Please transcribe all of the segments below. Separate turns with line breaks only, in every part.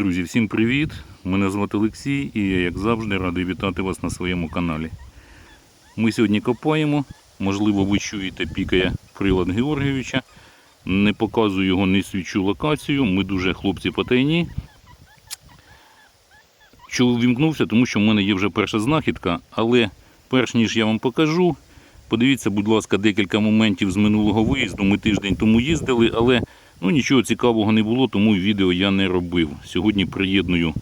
Друзі, всім привіт! Мене звати Олексій і я, як завжди, радий вітати вас на своєму каналі. Ми сьогодні копаємо. Можливо, ви чуєте, пікає прилад Георгійовича. Не показую його, не свідчу локацію. Ми дуже хлопці потайні. Чого вімкнувся, тому що в мене є вже перша знахідка, але перш ніж я вам покажу, подивіться, будь ласка, декілька моментів з минулого виїзду. Ми тиждень тому їздили, але ну, нічого цікавого не було, тому відео я не робив. Сьогодні приєдную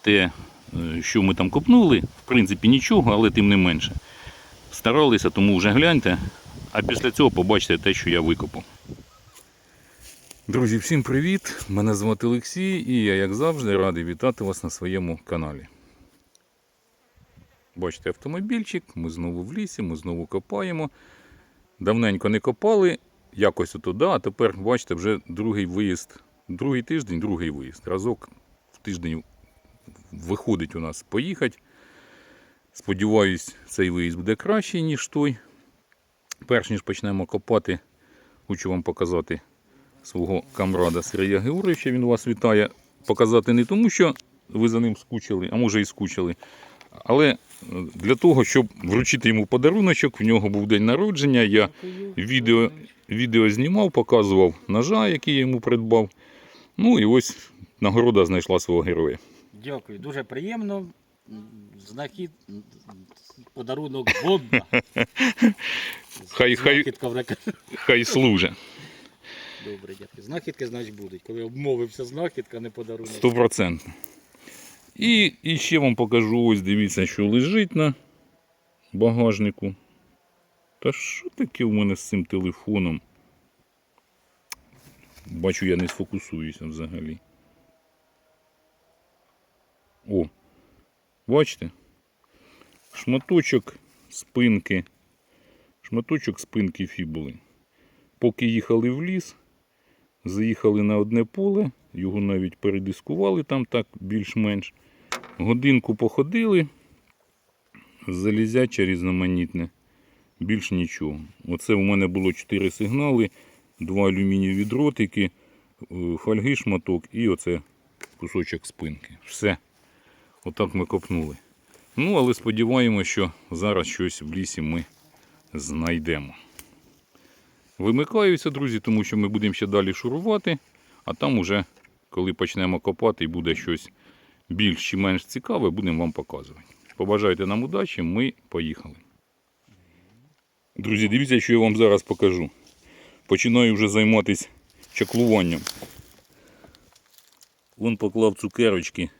те, е, що ми там копнули. В принципі, нічого, але тим не менше. Старалися, тому вже гляньте. А після цього побачите те, що я викопав. Друзі, всім привіт! Мене звати Олексій і я, як завжди, радий вітати вас на своєму каналі. Бачите автомобільчик, ми знову в лісі, ми знову копаємо. Давненько не копали, якось отуда, а тепер, бачите, вже другий виїзд, другий тиждень, другий виїзд. Разок в тиждень виходить у нас поїхати. Сподіваюсь, цей виїзд буде кращий, ніж той. Перш ніж почнемо копати, хочу вам показати свого камрада Сергія Георгійовича. Він вас вітає. Показати не тому, що ви за ним скучили, а може і скучили. Але для того, щоб вручити йому подаруночок, в нього був день народження. Я відео, відео знімав, показував ножа, який я йому придбав. Ну і ось нагорода знайшла свого героя.
Дякую, дуже приємно. Знахід, подарунок Бонда.
Хай- хай- Хай служить.
Добре, дякую. Знахідки, значить, будуть. Коли обмовився знахідка, не подарунок.
Стопроцентно. І, і ще вам покажу, ось дивіться, що лежить на багажнику. Та що таке в мене з цим телефоном? Бачу, я не сфокусуюся взагалі. О, бачите? Шматочок спинки. Шматочок спинки фібули. Поки їхали в ліс, заїхали на одне поле, його навіть передискували там так більш-менш. Годинку походили, залізяче різноманітне, більш нічого. Оце у мене було 4 сигнали, два алюмінієві дротики, е, фольги шматок і оце кусочок спинки. Все. Отак ми копнули. Ну, але сподіваємося, що зараз щось в лісі ми знайдемо. Вимикаюся, друзі, тому що ми будемо ще далі шурувати, а там уже, коли почнемо копати і буде щось більш чи менш цікаве, будемо вам показувати. Побажайте нам удачі, ми поїхали. Друзі, дивіться, що я вам зараз покажу. Починаю вже займатися чаклуванням. Вон поклав цукерочки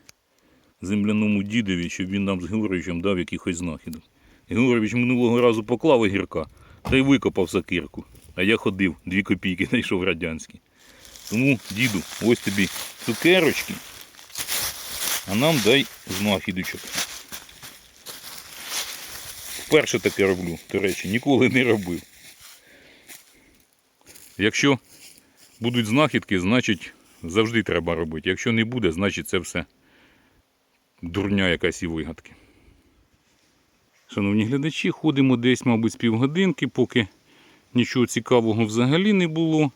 земляному дідові, щоб він нам з Георгійовичем дав якихось знахідок. Георгійович минулого разу поклав огірка та й викопав сакирку. А я ходив, дві копійки знайшов радянські. Тому, діду, ось тобі цукерочки, а нам дай знахідочок. Вперше таке роблю, до речі, ніколи не робив. Якщо будуть знахідки, значить завжди треба робити. Якщо не буде, значить це все дурня якась і вигадки. Шановні глядачі, ходимо десь, мабуть, з півгодинки, поки нічого цікавого взагалі не було.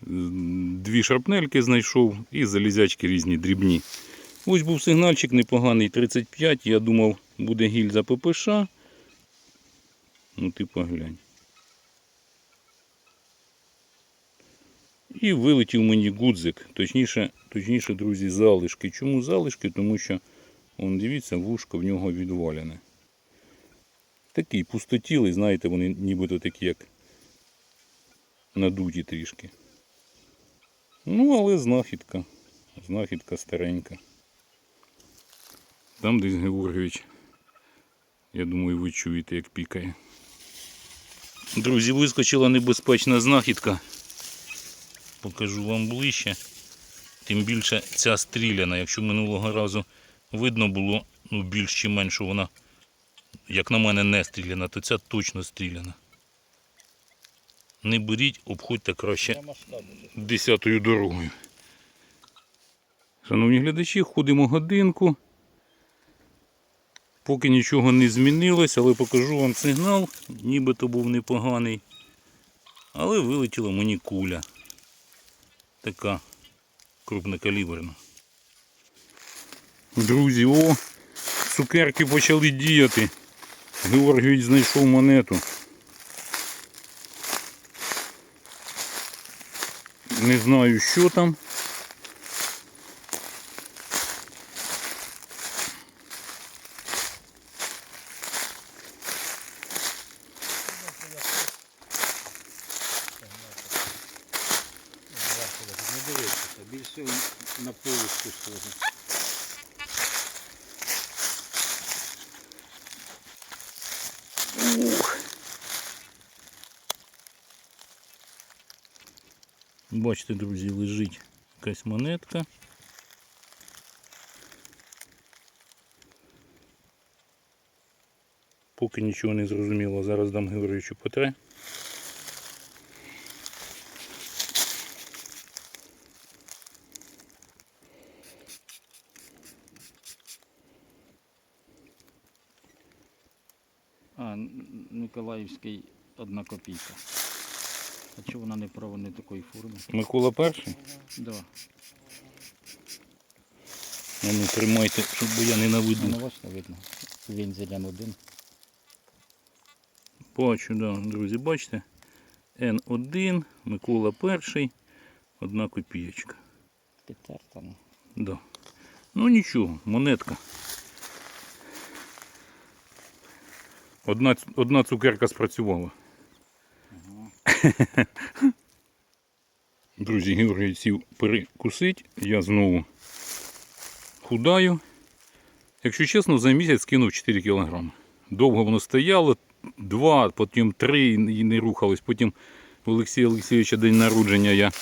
Дві шарпнельки знайшов і залізячки різні дрібні. Ось був сигнальчик непоганий 35. Я думав, буде гільза ППШ. Ну ти поглянь. І вилетів мені гудзик. Точніше, точніше, друзі, залишки. Чому залишки? Тому що, он, дивіться, вушко в нього відвалене. Такий пустотілий, знаєте, вони нібито такі, як надуті трішки. Ну, але знахідка. Знахідка старенька. Там десь Георгійович. Я думаю, ви чуєте, як пікає. Друзі, вискочила небезпечна знахідка. Покажу вам ближче. Тим більше ця стріляна. Якщо минулого разу видно було ну, більш чи менше вона, як на мене, не стріляна, то ця точно стріляна. Не беріть, обходьте краще десятою дорогою. Шановні глядачі, ходимо годинку. Поки нічого не змінилось, але покажу вам сигнал, нібито був непоганий. Але вилетіла мені куля. Така крупнокаліберна. Друзі, о, цукерки почали діяти. Георгійович знайшов монету. Не знаю, що там.
Не дивитися, більше на полочку схоже.
Бачите, друзі, лежить якась монетка. Поки нічого не зрозуміло, зараз дам Георгійовичу потре.
А, Н- Миколаївський одна копійка. А чого вона не права не такої форми?
Микола перший.
Да.
Ну, ну тримайте, щоб я не наведу.
ну, бачите, видно. Вензелян один.
Бачу, да, друзі, бачите? Н1, Микола перший, одна копієчка.
Підтерта. Ну.
Да. Ну нічого, монетка. Одна, одна цукерка спрацювала. Друзі, сів перекусить, я знову худаю. Якщо чесно, за місяць скинув 4 кг. Довго воно стояло, 2, потім 3 і не рухалось. Потім у Олексія Олексійовича день народження я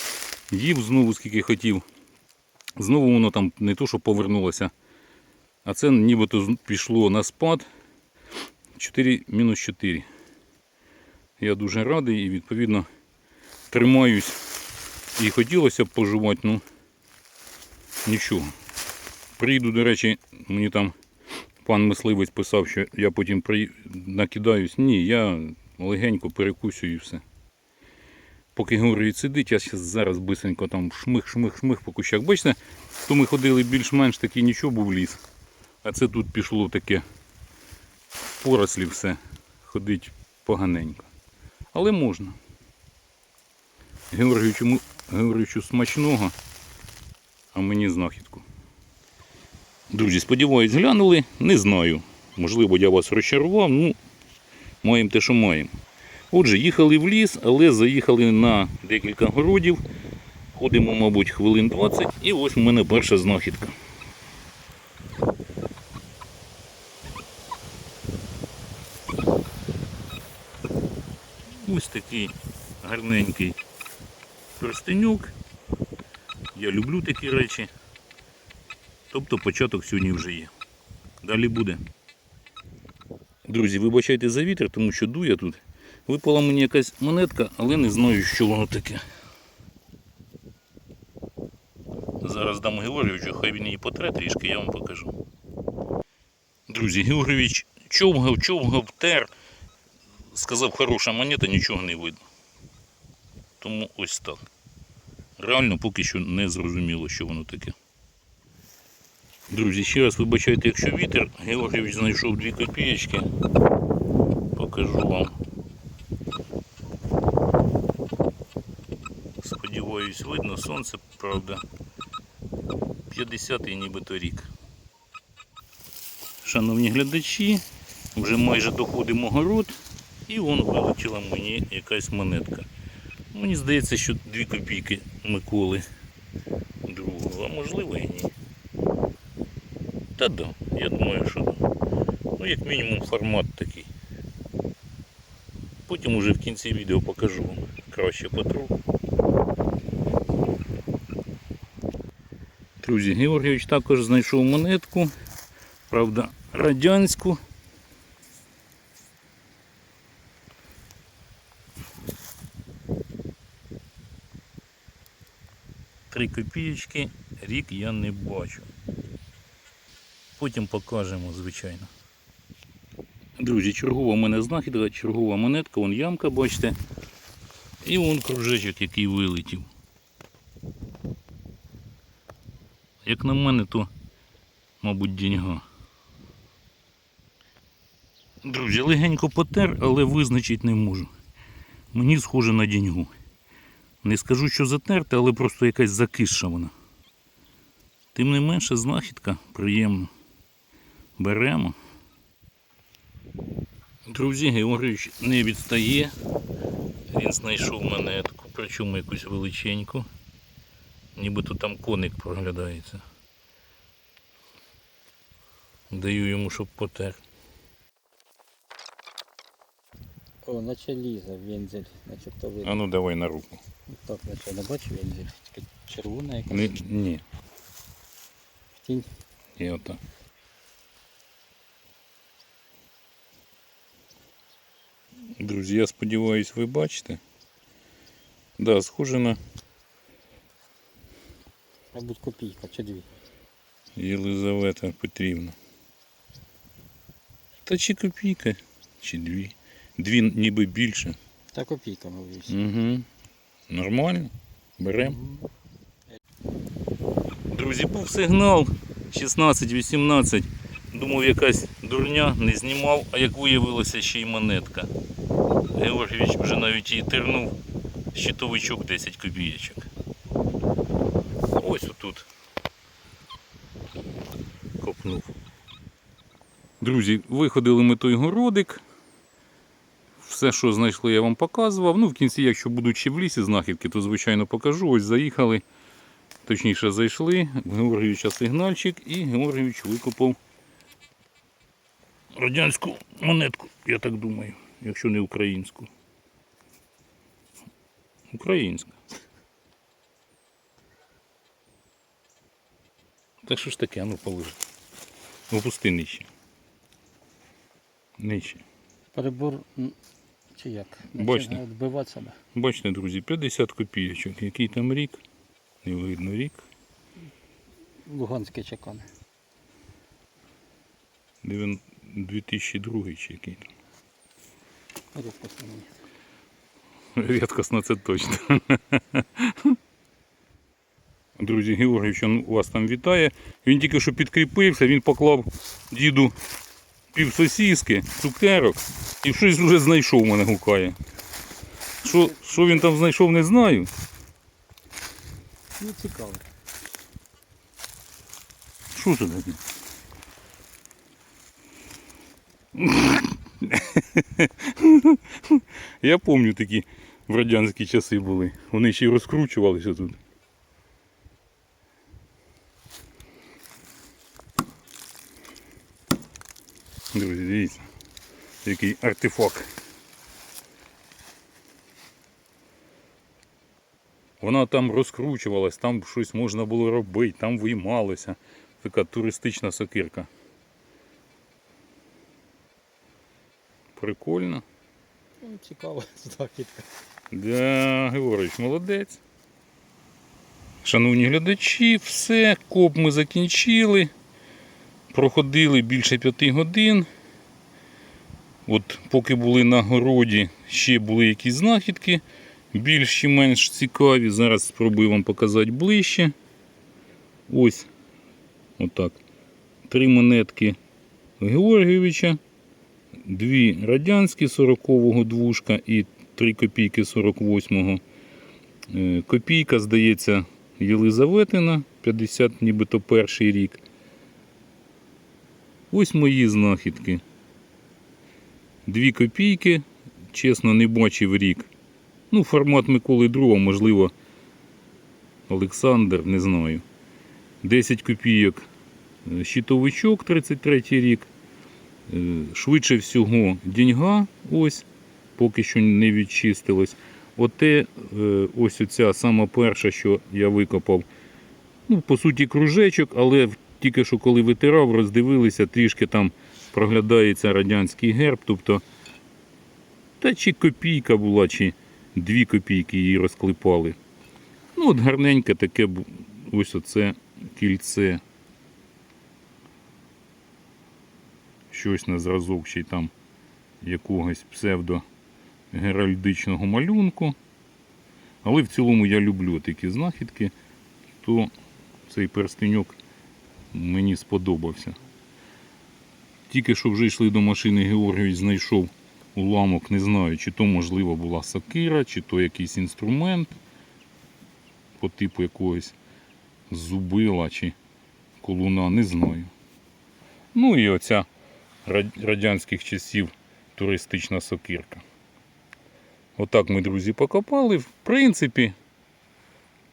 їв знову скільки хотів. Знову воно там не то, що повернулося, а це нібито пішло на спад 4 мінус 4. Я дуже радий і відповідно тримаюсь. І хотілося б пожувати, ну нічого. Прийду, до речі, мені там пан мисливець писав, що я потім при... накидаюсь. Ні, я легенько перекусю і все. Поки Георгій сидить, я зараз бисенько там шмих, шмих, шмих по кущах. Бачите, то ми ходили більш-менш такий нічого був ліс. А це тут пішло таке порослі все. Ходить поганенько. Але можна. Георгійовичу смачного, а мені знахідку. Друзі, сподіваюсь, глянули. Не знаю. Можливо, я вас розчарував. Ну, маємо те, що маємо. Отже, їхали в ліс, але заїхали на декілька городів. Ходимо, мабуть, хвилин 20. І ось у мене перша знахідка. Такий гарненький перстенюк. Я люблю такі речі. Тобто початок сьогодні вже є. Далі буде. Друзі, вибачайте за вітер, тому що дує тут. Випала мені якась монетка, але не знаю, що воно таке. Зараз дам Георгійовичу, хай він її потре трішки, я вам покажу. Друзі, Георгійович човгав, човгав, тер. Сказав, хороша монета, нічого не видно. Тому ось так. Реально поки що не зрозуміло, що воно таке. Друзі, ще раз вибачайте, якщо вітер, Георгійович знайшов дві копієчки. Покажу вам. Сподіваюсь, видно сонце, правда. 50-й нібито рік. Шановні глядачі, вже майже доходимо город і вон вилетіла мені якась монетка. Мені здається, що 2 копійки Миколи другого, а можливо і ні. Та да, я думаю, що. Ну, як мінімум, формат такий. Потім уже в кінці відео покажу вам краще потру. Друзі, Георгійович також знайшов монетку, правда, радянську. Три копієчки, рік я не бачу. Потім покажемо, звичайно. Друзі, чергова в мене знахідка, чергова монетка, вон ямка, бачите. І вон кружечок, який вилетів. Як на мене, то, мабуть, діньга. Друзі, легенько потер, але визначити не можу. Мені схоже на діньгу. Не скажу, що затерте, але просто якась закисша вона. Тим не менше, знахідка приємна. Беремо. Друзі, Георгійович не відстає. Він знайшов монетку, причому якусь величеньку. Нібито там коник проглядається. Даю йому, щоб потер.
О, наче ліза вензель, начебто видно.
А ну давай на руку.
Так, наче не бачу вензель. Тільки червона якась
Не, ні,
тінь.
і ота. Друзі, я сподіваюся, ви бачите. Да, схоже на
Мабуть, копійка чи дві.
Єлизавета Петрівна. Та чи копійка, чи дві. Дві ніби більше.
Та копійка, мабуть.
Угу. Нормально. Беремо. Друзі, був сигнал 16-18. Думав, якась дурня, не знімав, а як виявилося, ще й монетка. Георгійович вже навіть її тернув. Щитовичок 10 копійочок. Ось отут. Копнув. Друзі, виходили ми той городик. Все, що знайшли, я вам показував. Ну, в кінці, якщо будуть ще в лісі знахідки, то звичайно покажу. Ось заїхали. Точніше зайшли, в Георгійовича сигнальчик і Георгійович викопав радянську монетку, я так думаю, якщо не українську. Українська. Та що ж таке, ну положи. Опусти нижче. Нижче.
Перебор чи як?
Бачите?
Відбивати.
Бачите, друзі, 50 копійочок. Який там рік? Не видно рік.
Луганські чекани.
Дев'ян- 2002 чи який там.
Рідкосно мені.
Рідкосно це точно. Друзі, Георгійович он вас там вітає. Він тільки що підкріпився, він поклав діду пів сосіски, цукерок і щось вже знайшов мене гукає. Що, що він там знайшов, не знаю.
Ну, цікаво.
Що це таке? Я пам'ятаю такі в радянські часи були. Вони ще й розкручувалися тут. Друзі, дивіться, який артефакт. Вона там розкручувалась, там щось можна було робити, там виймалося. Така туристична сокирка. Прикольно.
Ну, цікаво, знахідка.
Да, Георгійович, молодець. Шановні глядачі, все, коп ми закінчили. Проходили більше п'яти годин. От поки були на городі, ще були якісь знахідки, більш чи менш цікаві. Зараз спробую вам показати ближче. Ось отак. Три монетки Георгійовича, дві радянські 40-го двушка і 3 копійки 48-го. Е, Копійка, здається, Єлизаветина, 50 нібито перший рік. Ось мої знахідки. Дві копійки, чесно, не бачив рік. Ну, формат Миколи II, можливо, Олександр, не знаю. 10 копійок щитовичок 33 рік. Е, Швидше всього деньга, ось, поки що не відчистилось. Оте, е, ось оця сама перша, що я викопав. Ну, по суті, кружечок, але тільки що коли витирав, роздивилися, трішки там проглядається радянський герб. Тобто, та чи копійка була, чи дві копійки її розклепали. Ну, от гарненьке таке ось оце кільце. Щось на зразок й там якогось псевдо-геральдичного малюнку. Але в цілому я люблю такі знахідки, то цей перстеньок мені сподобався. Тільки що вже йшли до машини, Георгій знайшов уламок, не знаю, чи то можливо була сакира, чи то якийсь інструмент по типу якогось зубила чи колуна, не знаю. Ну і оця радянських часів туристична сокирка. Отак ми, друзі, покопали. В принципі,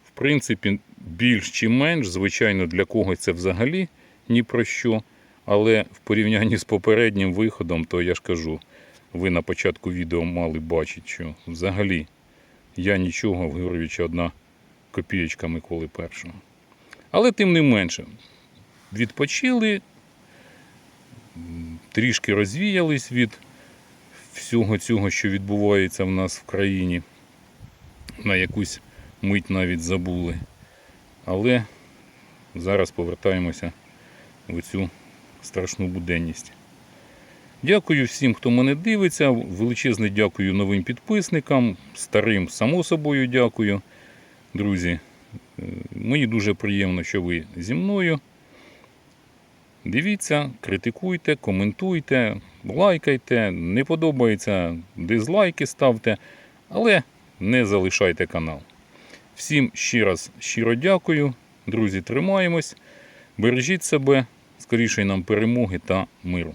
в принципі, більш чи менш, звичайно, для когось це взагалі ні про що. Але в порівнянні з попереднім виходом, то я ж кажу, ви на початку відео мали бачити, що взагалі я нічого в Георгійовича одна копієчка Миколи Першого. Але тим не менше, відпочили, трішки розвіялись від всього цього, що відбувається в нас в країні. На якусь мить навіть забули. Але зараз повертаємося в цю страшну буденність. Дякую всім, хто мене дивиться. Величезне дякую новим підписникам, старим, само собою, дякую. Друзі, е, мені дуже приємно, що ви зі мною. Дивіться, критикуйте, коментуйте, лайкайте. Не подобається, дизлайки ставте, але не залишайте канал. Всім ще раз щиро дякую. Друзі, тримаємось. Бережіть себе, скоріше нам перемоги та миру.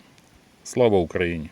Слава Україні!